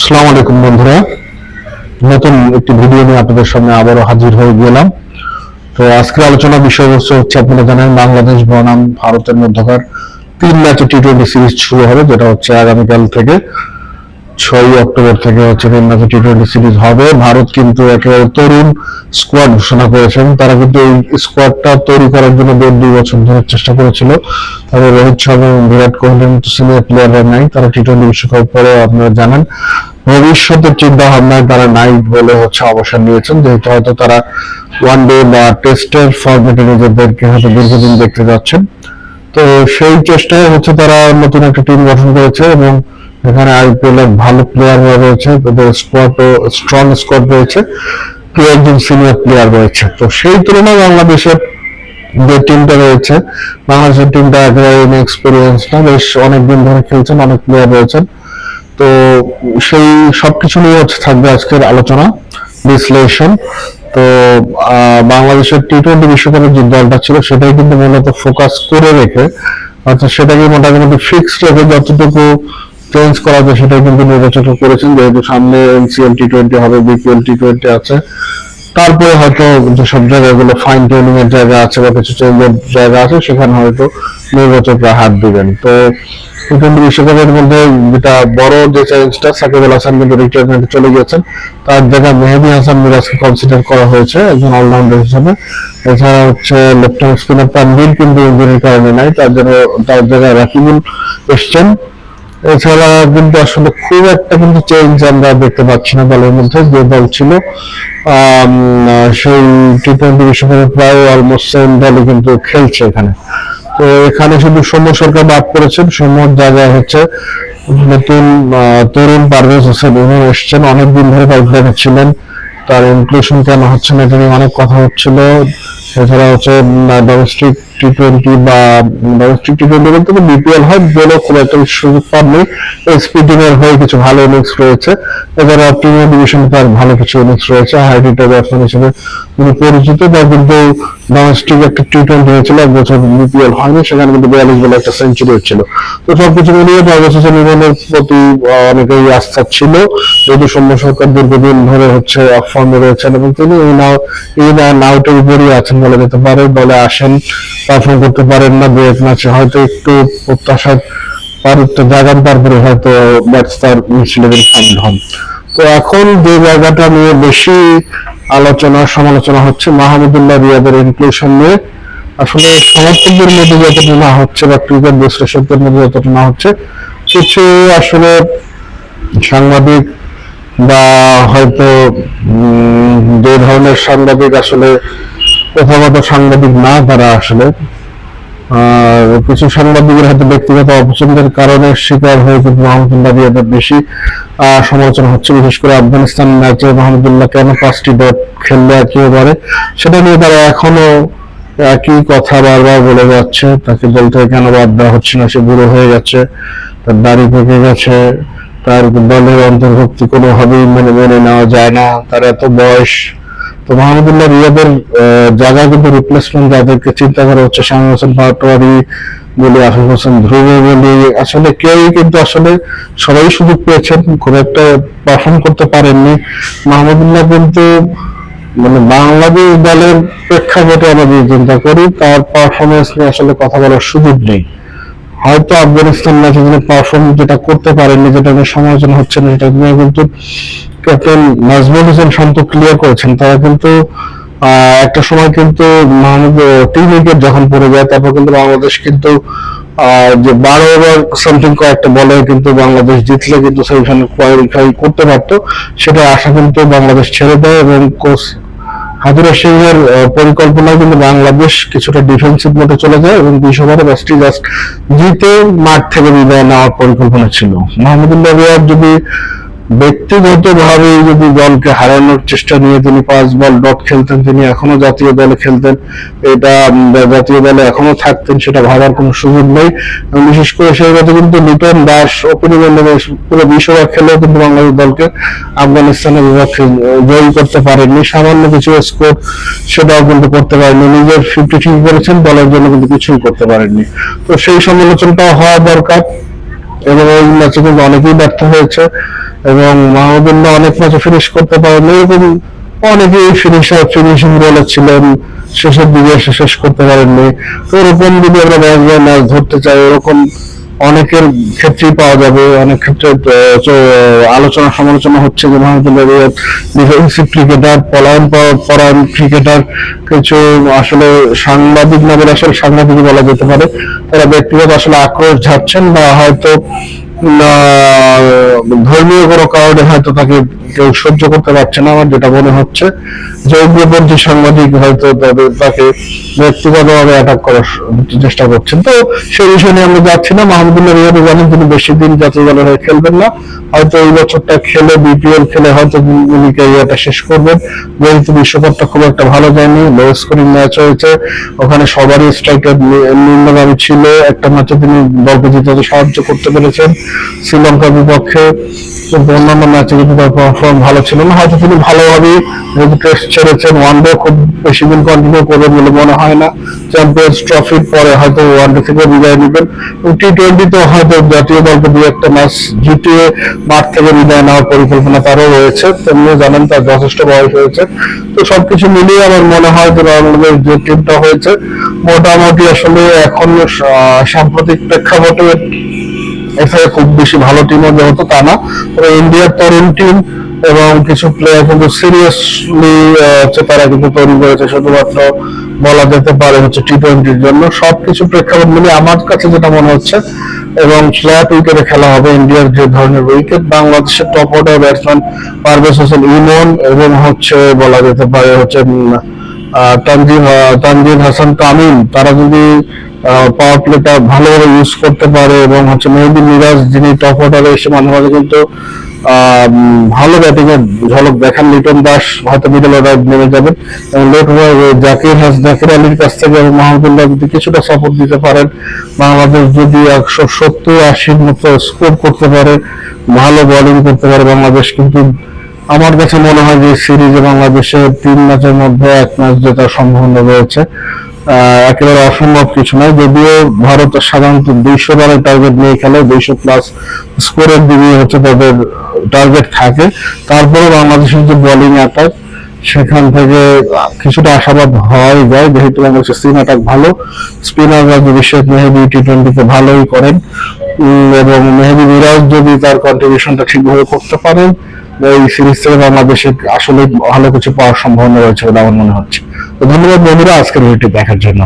আসসালামু আলাইকুম বন্ধুরা। নতুন একটি ভিডিও নিয়ে আপনাদের সামনে আবারও হাজির হয়ে গেলাম। তো আজকের আলোচনা বিষয়বস্তু হচ্ছে আপনারা জানেন, বাংলাদেশ বনাম ভারতের মধ্যকার তিন ম্যাচে টি টোয়েন্টি সিরিজ শুরু হবে, যেটা হচ্ছে আগামীকাল থেকে। ছয়ই অক্টোবর থেকে হচ্ছে তিন ম্যাচে টি টোয়েন্টি সিরিজ হবে। ভারত কিন্তু একেবারে তরুণ স্কোয়াড ঘোষণা করেছেন। তারা কিন্তু এই স্কোয়াডটা তৈরি করার জন্য দেড় দুই বছর ধরে চেষ্টা করেছিল। তবে রোহিত শর্মা এবং বিরাট কোহলির মতো সিনিয়র প্লেয়াররা নাই। তারা টি টোয়েন্টি বিশ্বকাপ পরে আপনারা জানেন ভবিষ্যতের চিন্তা ভাবনায় তারা নাই বলে হচ্ছে অবসর নিয়েছেন, যেহেতু হয়তো তারা ওয়ান ডে বা টেস্টের ফর্মেটে নিজেদেরকে হয়তো দীর্ঘদিন দেখতে যাচ্ছেন। তো সেই চেষ্টায় হচ্ছে তারা নতুন একটা টিম গঠন করেছে এবং এখানে আইপিএল এর ভালো প্লেয়ার রয়েছে, তাদের স্কোয়াড স্ট্রং স্কোয়াড রয়েছে দু একজন সিনিয়র প্লেয়ার রয়েছে। তো সেই তুলনায় বাংলাদেশের যে টিমটা রয়েছে, বাংলাদেশের টিমটা একেবারে এক্সপিরিয়েন্স না, বেশ অনেকদিন ধরে খেলছেন, অনেক প্লেয়ার রয়েছেন। তো সেই সবকিছু নিয়ে হচ্ছে থাকবে আজকের আলোচনা, বিশ্লেষণ। তো বাংলাদেশের টি টোয়েন্টি বিশ্বকাপের যে দলটা ছিল, সেটাই কিন্তু মূলত ফোকাস করে রেখে, অর্থাৎ সেটাকে মোটামুটি ফিক্সড রেখে যতটুকু চেঞ্জ করা যায়, সেটাই কিন্তু নির্বাচন করেছেন। যেহেতু সামনে এনসিএল টি টোয়েন্টি হবে বিপিএল টি টোয়েন্টি আছে। তারপরে হয়তো যেসব জায়গাগুলো ফাইন টিউনিং এর জায়গা আছে বা কিছু চেঞ্জের জায়গা আছে, সেখানে হয়তো নির্বাচকরা হাত দিবেন। তো টোয়েন্টি বিশ্বকাপের মধ্যে যেটা বড় যে চ্যালেঞ্জটা হাসান কিন্তু রিটায়ারমেন্টে চলে গেছেন তার জায়গায় মেহেদি হাসান মিরাজকে কনসিডার করা হয়েছে একজন অলরাউন্ডার হিসেবে। এছাড়া হচ্ছে লেফটেন্যান্ট স্পিনার কিন্তু ইঞ্জুরির কারণে নাই, তার জন্য তার জায়গায় রাকিবুল এসছেন। এছাড়া কিন্তু আসলে খুব একটা কিন্তু চেঞ্জ আমরা দেখতে পাচ্ছি না দলের মধ্যে, যে দল ছিল। সেই টি টোয়েন্টি বিশ্বকাপে প্রায় অলমোস্ট সেম দলই কিন্তু খেলছে এখানে। তো এখানে শুধু সৌম্য সরকার বাদ করেছেন সৌম্যর জায়গায় হচ্ছে নতুন তরুণ পারভেজ হোসেন। উনি এসছেন অনেকদিন ধরে পাইপলাইনে ছিলেন। তার ইনক্লুশন কেন হচ্ছে না এটা নিয়ে অনেক কথা হচ্ছিল। এছাড়া হচ্ছে ডোমেস্টিক টি টোয়েন্টি বা ডোমেস্টিক টি টোয়েন্টি বলতে তো বিপিএল হয়, বলে খুব একটা সুযোগ পাননি হয়ে কিছু ভালো ইনিংস রয়েছে। এছাড়া প্রিমিয়ার ডিভিশনে তার ভালো কিছু ইনিংস রয়েছে। ব্যাটসম্যান হিসেবে উনি পরিচিত তার কিন্তু ডোমেস্টিক একটা টি টোয়েন্টি হয়েছিল, এক বছর বিপিএল হয়নি, সেখানে কিন্তু বিয়াল্লিশ বলে একটা সেঞ্চুরি হচ্ছিল। তো সবকিছু মিলিয়ে হোসেন ইমনের প্রতি অনেকেই আস্থা ছিল যেহেতু সৌম্য সরকার দীর্ঘদিন ধরে হচ্ছে অফ ফর্মে রয়েছেন, এবং তিনি এই নাও, এই নাউটের উপরই আছেন। বলা যেতে পারে দলে আসেন, পারফর্ম করতে পারেন না দু এক ম্যাচে হয়তো একটু প্রত্যাশার পারুত্ব জাগান, তারপরে হয়তো ব্যাটস তার ইলেভেন সামিল হন। তো এখন যে জায়গাটা নিয়ে বেশি আলোচনা, সমালোচনা হচ্ছে মাহমুদুল্লাহ রিয়াদের ইনক্লুশন নিয়ে। আসলে সমর্থকদের মধ্যে যতটা না হচ্ছে বা ক্রিকেট বিশ্লেষকদের মধ্যে যতটা না হচ্ছে, কিছু আসলে সাংবাদিক বা হয়তো যে ধরনের সাংবাদিক আসলে প্রথাগত সাংবাদিক না তারা আসলে, আর কিছু সাংবাদিকের হয়তো ব্যক্তিগত অপছন্দের কারণে শিকার হয়ে কিন্তু মাহমুদুল্লাহ বেশি সমালোচনা হচ্ছে, বিশেষ করে আফগানিস্তান ম্যাচে মাহমুদুল্লাহ কেন পাঁচটি ডট খেললে একেবারে, সেটা নিয়ে তারা এখনও একই কথা বারবার বলে যাচ্ছে, তাকে থেকে কেন বাদ দেওয়া হচ্ছে না, সে বুড়ো হয়ে গেছে, তার দাড়ি পেকে গেছে, তার দলের অন্তর্ভুক্তি কোনোভাবেই মেনে মেনে নেওয়া যায় না, তার এত বয়স তো মাহমুদুল্লাহ রিয়াদের আহ, জায়গায় কিন্তু রিপ্লেসমেন্ট যাদেরকে চিন্তা করা হচ্ছে শামীম হোসেন পাটোয়ারি বলি আফিফ হোসেন ধ্রুব বলি আসলে কেউই কিন্তু আসলে সবাই সুযোগ পেয়েছেন খুব একটা পারফর্ম করতে পারেননি। মাহমুদুল্লাহ কিন্তু মানে বাংলাদেশ দলের প্রেক্ষাপটে আমরা চিন্তা করি তার পারফরমেন্স নিয়ে আসলে কথা বলার সুযোগ নেই। হয়তো আফগানিস্তান ম্যাচে যিনি পারফর্ম যেটা করতে পারেননি যেটা নিয়ে সমালোচনা হচ্ছে না সেটা নিয়ে কিন্তু ক্যাপ্টেন নাজমুল হোসেন শান্ত ক্লিয়ার করেছেন। তারা কিন্তু একটা সময় কিন্তু মাহমুদ তিন উইকেট যখন পড়ে যায়, তারপর কিন্তু বাংলাদেশ কিন্তু যে বারো ওভার সামথিং কয়েকটা বলে কিন্তু বাংলাদেশ জিতলে কিন্তু সেখানে কোয়ালিফাই করতে পারতো। সেটা আশা কিন্তু বাংলাদেশ ছেড়ে দেয় এবং কোচ হাতুরা সিং পরিকল্পনায় কিন্তু বাংলাদেশ কিছুটা ডিফেন্সিভ মোডে চলে যায় এবং বিশ ওভারে ম্যাচটি জাস্ট জিতে মাঠ থেকে বিদায় নেওয়ার পরিকল্পনা ছিল। মাহমুদুল্লাহ যদি ব্যক্তিগত ভাবে যদি দলকে হারানোর চেষ্টা নিয়ে তিনি পাঁচ বল ডট খেলতেন, তিনি এখনও জাতীয় দলে খেলতেন, এটা জাতীয় দলে এখনও থাকতেন, সেটা ভাবার কোনো সুযোগ নেই। বিশেষ করে সেই কথা কিন্তু লিটন দাস ওপেনিং পুরো বিশ ওভার খেলেও কিন্তু বাংলাদেশ দলকে আফগানিস্তানের বিপক্ষে জয়ী করতে পারেননি। সামান্য কিছু স্কোর সেটাও কিন্তু করতে পারেননি। নিজের ফিফটি ঠিক করেছেন, দলের জন্য কিন্তু কিছুই করতে পারেননি। তো সেই সমালোচনাটা হওয়া দরকার। এবং ওই ম্যাচে কিন্তু অনেকেই ব্যর্থ হয়েছে। এবং মাহমুদুল্লাহ অনেক ম্যাচে ফিনিশ করতে পারেনি এরকম অনেকেই ফিনিশার ফিনিশিং রোলে ছিলেন শেষের দিকে এসে শেষ করতে পারেননি। তো এরকম যদি আমরা বাই ম্যাচ ধরতে চাই, এরকম অনেকের ক্ষেত্রেই পাওয়া যাবে। অনেক ক্ষেত্রে আলোচনা সমালোচনা হচ্ছে যে মাহমুদুল্লাহ ক্রিকেটার পলায়ন পরায়ণ ক্রিকেটার কিছু আসলে সাংবাদিক না বলে আসলে সাংবাদিক বলা যেতে পারে, তারা ব্যক্তিগত আসলে আক্রোশ ঝাড়ছেন বা হয়তো ধর্মীয় কোনো কারণে হয়তো তাকে কেউ সহ্য করতে পারছে না, আমার যেটা মনে হচ্ছে। যে উগ্রপন্থী সাংবাদিক হয়তো তাকে ব্যক্তিগতভাবে অ্যাটাক করার চেষ্টা করছেন। তো সেই বিষয় নিয়ে আমরা যাচ্ছি না। মাহমুদুল্লাহ রিয়াদু জানেন তিনি বেশি দিন জাতীয় দলের হয়ে খেলবেন না। হয়তো এই বছরটা খেলে বিপিএল খেলে হয়তো উনি ক্যারিয়ারটা শেষ করবেন। যেহেতু বিশ্বকাপটা খুব একটা ভালো যায়নি লো স্কোরিং ম্যাচ হয়েছে। ওখানে সবারই স্ট্রাইকার নিম্নগামী ছিল। একটা ম্যাচে তিনি দলকে জিতাতে সাহায্য করতে পেরেছেন। শ্রীলঙ্কার বিপক্ষে অন্যান্য ম্যাচে কিন্তু তার পারফর্ম ভালো ছিল না। হয়তো তিনি ভালোভাবেই যেহেতু টেস্ট ছেড়েছেন ওয়ানডে খুব বেশি দিন কন্টিনিউ করবেন বলে মনে হয় না। চ্যাম্পিয়ন্স ট্রফির পরে হয়তো ওয়ানডে থেকে বিদায় নেবেন। টি টোয়েন্টিতে হয়তো জাতীয় দলকে দু একটা ম্যাচ জিতিয়ে মাঠ থেকে বিদায় নেওয়ার পরিকল্পনা তারও রয়েছে। তেমনিও জানেন তার যথেষ্ট বয়স হয়েছে। তো সবকিছু মিলিয়ে আমার মনে হয় যে বাংলাদেশ যে টিমটা হয়েছে, মোটামুটি আসলে এখন সাম্প্রতিক প্রেক্ষাপটে এখানে খুব বেশি ভালো টিমও যে হতো তা না, তবে ইন্ডিয়ার তরুণ টিম এবং কিছু প্লেয়ার কিন্তু সিরিয়াসলি হচ্ছে তারা কিন্তু তৈরি করেছে, শুধুমাত্র বলা যেতে পারে হচ্ছে টি টোয়েন্টির জন্য। সবকিছু প্রেক্ষাপট মিলে আমার কাছে যেটা মনে হচ্ছে, এবং ফ্ল্যাট উইকেটে খেলা হবে ইন্ডিয়ার যে ধরনের উইকেট বাংলাদেশের top order batsman Parvez Hossain Emon এবং হচ্ছে বলা যেতে পারে হচ্ছে তানজিম হাসান তামিম, তারা যদি পাওয়ার প্লেটা ভালোভাবে ইউজ করতে পারে এবং হচ্ছে মেহেদি মিরাজ যিনি টপ অর্ডারে এসে মাঝে মাঝে কিন্তু ভালো ব্যাটিং এর ঝলক দেখান লিটন দাস, হয়তো মিডল অর্ডার নেমে যাবেন। এবং লেট জাকির হাস, জাকির আলীর কাছ থেকে এবং মাহমুদুল্লাহ যদি কিছুটা সাপোর্ট দিতে পারেন, বাংলাদেশ যদি একশো সত্তর আশির মতো স্কোর করতে পারে, ভালো বোলিং করতে পারে, বাংলাদেশ কিন্তু আমার কাছে মনে হয় যে সিরিজে বাংলাদেশের তিন ম্যাচের মধ্যে এক ম্যাচ জেতার সম্ভাবনা রয়েছে। একেবারে অসম্ভব কিছু নয়, যদিও ভারত সাধারণত দুইশো রানের টার্গেট নিয়ে খেলে, দুইশো প্লাস স্কোরের দিকে হচ্ছে তাদের টার্গেট থাকে। তারপরে বাংলাদেশের যে বোলিং অ্যাটাক সেখান থেকে কিছুটা আশাবাদ হয় যায়, যেহেতু বাংলাদেশের স্পিন অ্যাটাক ভালো। স্পিনাররা যদি শেখ মেহেদি টি টোয়েন্টিতে ভালোই করেন এবং মেহেদি মিরাজ যদি তার কন্ট্রিবিউশনটা ঠিকভাবে করতে পারেন এই সিরিজ থেকে বাংলাদেশে আসলে ভালো কিছু পাওয়ার সম্ভাবনা রয়েছে বলে আমার মনে হচ্ছে। তো ধন্যবাদ বন্ধুরা, আজকের ভিডিওটি দেখার জন্য।